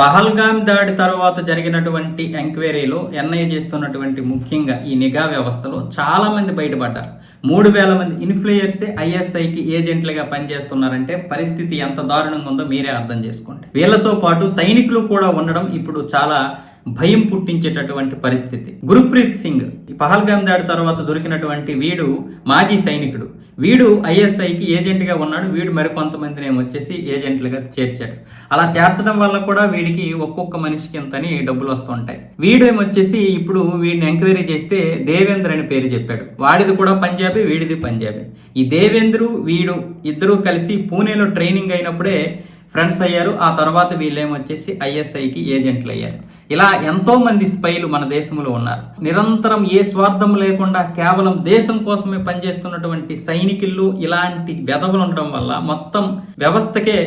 పహల్గామ్ దాడి తర్వాత జరిగినటువంటి ఎంక్వైరీలో ఎన్ఐ చేస్తున్నటువంటి ముఖ్యంగా ఈ నిఘా వ్యవస్థలో చాలామంది బయటపడ్డారు. మూడు వేల మంది ఇన్ఫ్లుయర్సే ఐఎస్ఐకి ఏజెంట్లుగా పనిచేస్తున్నారంటే పరిస్థితి ఎంత దారుణంగా ఉందో మీరే అర్థం చేసుకోండి. వీళ్ళతో పాటు సైనికులు కూడా ఉండడం ఇప్పుడు చాలా భయం పుట్టించేటటువంటి పరిస్థితి. గురుప్రీత్ సింగ్ పహల్గామ్ దాడి తర్వాత దొరికినటువంటి వీడు మాజీ సైనికుడు. వీడు ఐఎస్ఐకి ఏజెంట్గా ఉన్నాడు వీడు మరికొంతమందిని వచ్చేసి ఏజెంట్లుగా చేర్చాడు. అలా చేర్చడం వల్ల కూడా వీడికి ఒక్కొక్క మనిషికి ఇంతని డబ్బులు వస్తుంటాయి వీడు ఏమొచ్చేసి ఇప్పుడు వీడిని ఎంక్వైరీ చేస్తే దేవేంద్ర అని పేరు చెప్పాడు. వాడిది కూడా పంజాబీ వీడిది పంజాబీ. ఈ దేవేంద్రు వీడు ఇద్దరూ కలిసి పూణేలో ట్రైనింగ్ అయినప్పుడే ఫ్రెండ్స్ అయ్యారు. ఆ తర్వాత వీళ్ళేమొచ్చేసి ఐఎస్ఐకి ఏజెంట్లు అయ్యారు ఇలా ఎంతో మంది స్పైలు మన దేశంలో ఉన్నారు. నిరంతరం ఏ స్వార్థం లేకుండా కేవలం దేశం కోసమే పనిచేస్తున్నటువంటి సైనికులు ఇలాంటి వెధవలు ఉండడం వల్ల మొత్తం వ్యవస్థకే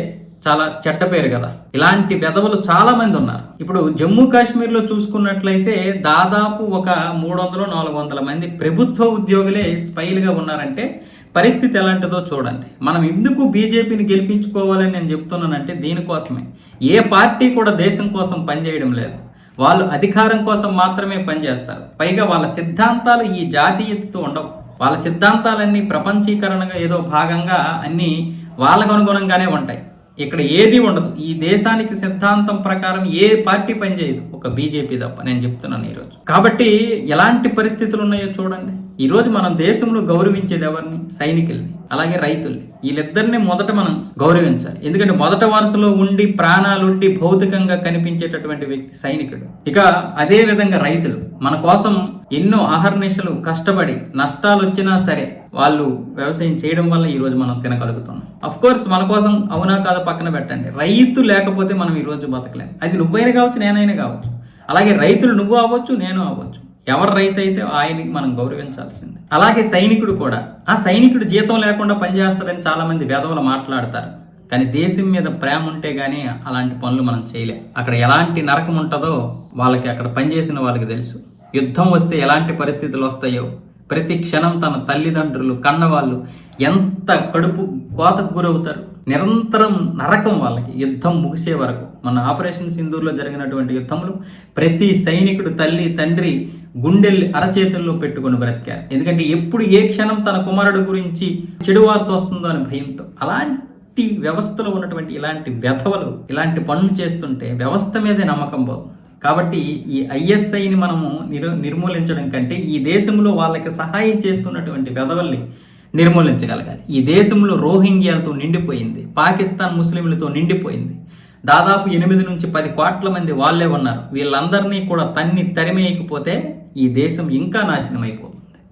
చాలా చెడ్డ పేరు కదా. ఇలాంటి వెధవలు చాలా మంది ఉన్నారు. ఇప్పుడు జమ్మూ కాశ్మీర్లో చూసుకున్నట్లయితే దాదాపు ఒక మూడు వందలు నాలుగు వందల మంది ప్రభుత్వ ఉద్యోగులే స్పైలుగా ఉన్నారంటే పరిస్థితి ఎలాంటిదో చూడండి. మనం ఎందుకు బీజేపీని గెలిపించుకోవాలని నేను చెప్తున్నానంటే దీనికోసమే. ఏ పార్టీ కూడా దేశం కోసం పనిచేయడం లేదు. వాళ్ళు అధికారం కోసం మాత్రమే పనిచేస్తారు. పైగా వాళ్ళ సిద్ధాంతాలు ఈ జాతీయతతో ఉండవు. వాళ్ళ సిద్ధాంతాలన్నీ ప్రపంచీకరణగా ఏదో భాగంగా అన్నీ వాళ్ళకు అనుగుణంగానే ఉంటాయి. ఇక్కడ ఏది ఉండదు. ఈ దేశానికి సిద్ధాంతం ప్రకారం ఏ పార్టీ పనిచేయదు. ఒక బీజేపీ తప్ప. నేను చెప్తున్నాను ఈరోజు. కాబట్టి ఎలాంటి పరిస్థితులు ఉన్నాయో చూడండి. ఈరోజు మనం దేశంలో గౌరవించేది ఎవరిని? సైనికుల్ని అలాగే రైతుల్ని. వీళ్ళిద్దరిని మొదట మనం గౌరవించాలి. ఎందుకంటే మొదట వరుసలో ఉండి ప్రాణాలుండి భౌతికంగా కనిపించేటటువంటి వ్యక్తి సైనికుడు. ఇక అదే విధంగా రైతులు. మన కోసం ఎన్నో అహర్నిశలు కష్టపడి నష్టాలు వచ్చినా సరే వాళ్ళు వ్యవసాయం చేయడం వల్ల ఈరోజు మనం తినగలుగుతున్నాం. అఫ్ కోర్స్ మన కోసం అవునా కాదా పక్కన పెట్టండి. రైతు లేకపోతే మనం ఈరోజు బతకలేం. అది నువ్వైనా కావచ్చు నేనైనా కావచ్చు. అలాగే రైతులు నువ్వు అవ్వచ్చు నేను అవ్వచ్చు. ఎవరు రైతు అయితే ఆయనకి మనం గౌరవించాల్సింది. అలాగే సైనికుడు కూడా. ఆ సైనికుడు జీతం లేకుండా పనిచేస్తారని చాలామంది వేదవులు మాట్లాడతారు. కానీ దేశం మీద ప్రేమ ఉంటే కానీ అలాంటి పనులు మనం చేయలేం. అక్కడ ఎలాంటి నరకం ఉంటుందో వాళ్ళకి అక్కడ పనిచేసిన వాళ్ళకి తెలుసు. యుద్ధం వస్తే ఎలాంటి పరిస్థితులు వస్తాయో ప్రతి క్షణం తన తల్లిదండ్రులు కన్నవాళ్ళు ఎంత కడుపు కోతకు గురవుతారు. నిరంతరం నరకం వాళ్ళకి యుద్ధం ముగిసే వరకు. మన ఆపరేషన్ సింధూర్లో జరిగినటువంటి యుద్ధంలో ప్రతి సైనికుడు తల్లి తండ్రి గుండెల్ని అరచేతుల్లో పెట్టుకుని బ్రతికారు. ఎందుకంటే ఎప్పుడు ఏ క్షణం తన కుమారుడు గురించి చెడు వార్త వస్తుందో అని భయంతో. అలాంటి వ్యవస్థలో ఉన్నటువంటి ఇలాంటి వ్యధవలు ఇలాంటి పనులు చేస్తుంటే వ్యవస్థ మీదే నమ్మకం పోతుంది కాబట్టి ఈ ఐఎస్ఐని మనము నిర్ నిర్మూలించడం కంటే ఈ దేశంలో వాళ్ళకి సహాయం చేస్తున్నటువంటి వెధవల్ని నిర్మూలించగలగాలి. ఈ దేశంలో రోహింగ్యాలతో నిండిపోయింది. పాకిస్తాన్ ముస్లింలతో నిండిపోయింది. దాదాపు ఎనిమిది నుంచి పది కోట్ల మంది వాళ్ళే ఉన్నారు. వీళ్ళందరినీ కూడా తన్ని తరిమేయకపోతే ఈ దేశం ఇంకా నాశనం అయిపోతుంది